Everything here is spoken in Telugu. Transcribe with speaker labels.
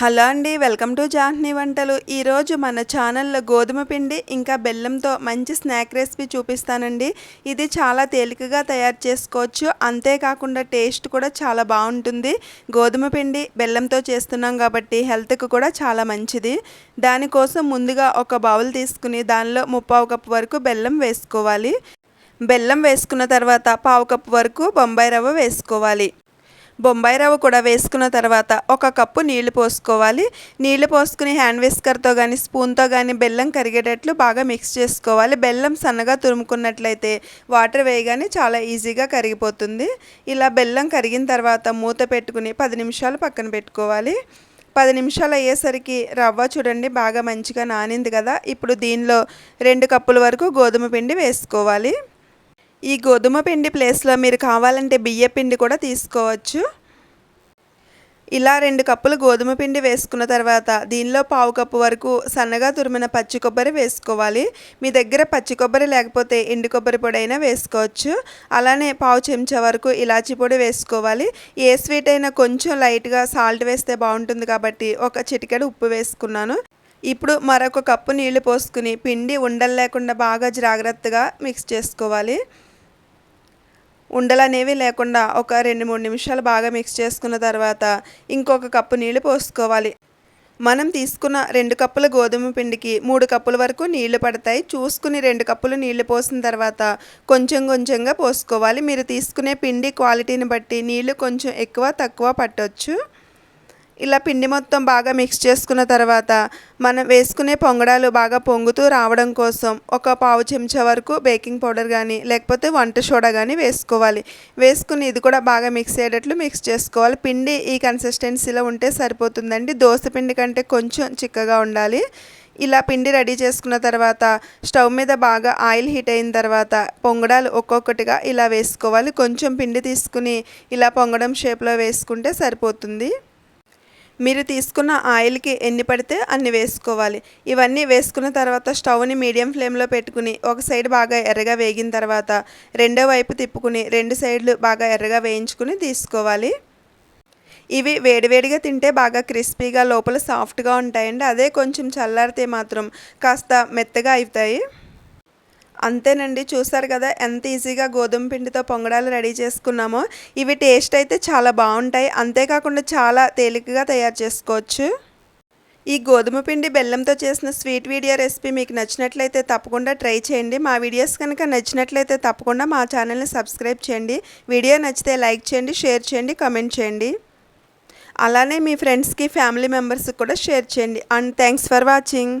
Speaker 1: హలో అండి వెల్కమ్ టు జాహ్నీ వంటలు. ఈరోజు మన ఛానల్లో గోధుమ పిండి ఇంకా బెల్లంతో మంచి స్నాక్ రెసిపీ చూపిస్తానండి. ఇది చాలా తేలికగా తయారు చేసుకోవచ్చు. అంతేకాకుండా టేస్ట్ కూడా చాలా బాగుంటుంది. గోధుమ పిండి బెల్లంతో చేస్తున్నాం కాబట్టి హెల్త్కి కూడా చాలా మంచిది. దానికోసం ముందుగా ఒక బౌల్ తీసుకుని దానిలో ముప్పావు కప్పు వరకు బెల్లం వేసుకోవాలి. బెల్లం వేసుకున్న తర్వాత పావు కప్పు వరకు బొంబాయి రవ్వ వేసుకోవాలి. బొంబాయి రవ్వ కూడా వేసుకున్న తర్వాత ఒక కప్పు నీళ్ళు పోసుకోవాలి. నీళ్ళు పోసుకుని హ్యాండ్ విస్కర్తో కానీ స్పూన్తో కానీ బెల్లం కరిగేటట్లు బాగా మిక్స్ చేసుకోవాలి. బెల్లం సన్నగా తురుముకున్నట్లయితే వాటర్ వేయగానే చాలా ఈజీగా కరిగిపోతుంది. ఇలా బెల్లం కరిగిన తర్వాత మూత పెట్టుకుని పది నిమిషాలు పక్కన పెట్టుకోవాలి. పది నిమిషాలు అయ్యేసరికి రవ్వ చూడండి బాగా మంచిగా నానింది కదా. ఇప్పుడు దీనిలో రెండు కప్పుల వరకు గోధుమ పిండి వేసుకోవాలి. ఈ గోధుమ పిండి ప్లేస్లో మీరు కావాలంటే బియ్య పిండి కూడా తీసుకోవచ్చు. ఇలా రెండు కప్పులు గోధుమ పిండి వేసుకున్న తర్వాత దీనిలో పావు కప్పు వరకు సన్నగా తురిమిన పచ్చి కొబ్బరి వేసుకోవాలి. మీ దగ్గర పచ్చి కొబ్బరి లేకపోతే ఎండు కొబ్బరి పొడి అయినా వేసుకోవచ్చు. అలానే పావు చెంచా వరకు ఇలాచీ పొడి వేసుకోవాలి. ఏ స్వీట్ అయినా కొంచెం లైట్గా సాల్ట్ వేస్తే బాగుంటుంది కాబట్టి ఒక చిటికెడు ఉప్పు వేసుకున్నాను. ఇప్పుడు మరొక కప్పు నీళ్ళు పోసుకుని పిండి ఉండలు లేకుండా బాగా జాగ్రత్తగా మిక్స్ చేసుకోవాలి. ఉండలు అనేవి లేకుండా ఒక రెండు మూడు నిమిషాలు బాగా మిక్స్ చేసుకున్న తర్వాత ఇంకొక కప్పు నీళ్ళు పోసుకోవాలి. మనం తీసుకున్న రెండు కప్పుల గోధుమ పిండికి మూడు కప్పుల వరకు నీళ్ళు పడతాయి. చూసుకుని రెండు కప్పులు నీళ్ళు పోసిన తర్వాత కొంచెం కొంచెంగా పోసుకోవాలి. మీరు తీసుకునే పిండి క్వాలిటీని బట్టి నీళ్ళు కొంచెం ఎక్కువ తక్కువ పట్టవచ్చు ఇలా పిండి మొత్తం బాగా మిక్స్ చేసుకున్న తర్వాత మనం వేసుకునే పొంగడాలు బాగా పొంగుతూ రావడం కోసం ఒక పావు చెంచా వరకు బేకింగ్ పౌడర్ కానీ లేకపోతే వంట సోడా కానీ వేసుకోవాలి. వేసుకుని ఇది కూడా బాగా మిక్స్ అయ్యేటట్లు మిక్స్ చేసుకోవాలి. పిండి ఈ కన్సిస్టెన్సీలో ఉంటే సరిపోతుందండి. దోశ పిండి కంటే కొంచెం చిక్కగా ఉండాలి. ఇలా పిండి రెడీ చేసుకున్న తర్వాత స్టవ్ మీద బాగా ఆయిల్ హీట్ అయిన తర్వాత పొంగడాలు ఒక్కొక్కటిగా ఇలా వేసుకోవాలి. కొంచెం పిండి తీసుకుని ఇలా పొంగడం షేప్లో వేసుకుంటే సరిపోతుంది. మీరు తీసుకున్న ఆయిల్కి ఎన్ని పడితే అన్ని వేసుకోవాలి. ఇవన్నీ వేసుకున్న తర్వాత స్టవ్ని మీడియం ఫ్లేమ్లో పెట్టుకుని ఒక సైడ్ బాగా ఎర్రగా వేగిన తర్వాత రెండో వైపు తిప్పుకుని రెండు సైడ్లు బాగా ఎర్రగా వేయించుకుని తీసుకోవాలి. ఇవి వేడివేడిగా తింటే బాగా క్రిస్పీగా లోపల సాఫ్ట్గా ఉంటాయండి. అదే కొంచెం చల్లారితే మాత్రం కాస్త మెత్తగా అవుతాయి. అంతేనండి. చూసారు కదా ఎంత ఈజీగా గోధుమ పిండితో పొంగడాలు రెడీ చేసుకున్నామో. ఇవి టేస్ట్ అయితే చాలా బాగుంటాయి. అంతేకాకుండా చాలా తేలికగా తయారు చేసుకోవచ్చు. ఈ గోధుమ పిండి బెల్లంతో చేసిన స్వీట్ వీడియో రెసిపీ మీకు నచ్చినట్లయితే తప్పకుండా ట్రై చేయండి. మా వీడియోస్ కనుక నచ్చినట్లయితే తప్పకుండా మా ఛానల్ని సబ్స్క్రైబ్ చేయండి. వీడియో నచ్చితే లైక్ చేయండి షేర్ చేయండి కమెంట్ చేయండి. అలానే మీ ఫ్రెండ్స్కి ఫ్యామిలీ మెంబర్స్కి కూడా షేర్ చేయండి. And thanks for watching.